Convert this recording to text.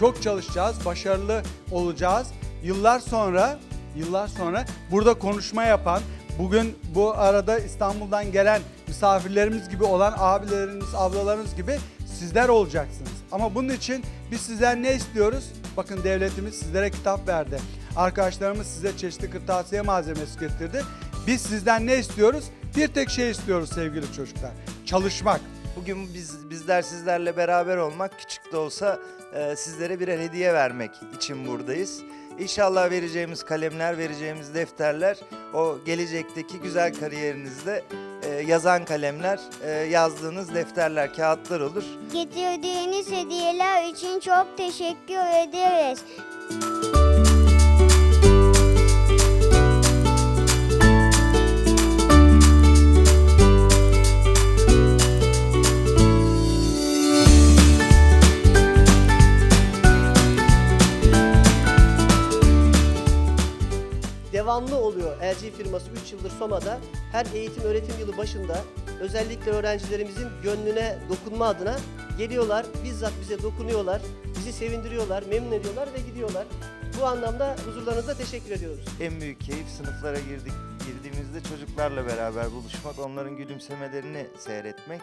Çok çalışacağız, başarılı olacağız. Yıllar sonra, yıllar sonra burada konuşma yapan, bugün bu arada İstanbul'dan gelen misafirlerimiz gibi olan abileriniz, ablalarınız gibi sizler olacaksınız. Ama bunun için biz sizden ne istiyoruz? Bakın devletimiz sizlere kitap verdi. Arkadaşlarımız size çeşitli kırtasiye malzemesi getirdi. Biz sizden ne istiyoruz? Bir tek şey istiyoruz sevgili çocuklar. Çalışmak. Bugün biz bizler sizlerle beraber olmak, küçük de olsa e, sizlere birer hediye vermek için buradayız. İnşallah vereceğimiz kalemler, vereceğimiz defterler o gelecekteki güzel kariyerinizde e, yazan kalemler, e, yazdığınız defterler, kağıtlar olur. Getirdiğiniz hediyeler için çok teşekkür ederiz. Devamlı oluyor. LG firması 3 yıldır Soma'da her eğitim öğretim yılı başında özellikle öğrencilerimizin gönlüne dokunma adına geliyorlar, bizzat bize dokunuyorlar, bizi sevindiriyorlar, memnun ediyorlar ve gidiyorlar. Bu anlamda huzurlarınızda teşekkür ediyoruz. En büyük keyif sınıflara girdik girdiğimizde çocuklarla beraber buluşmak, onların gülümsemelerini seyretmek.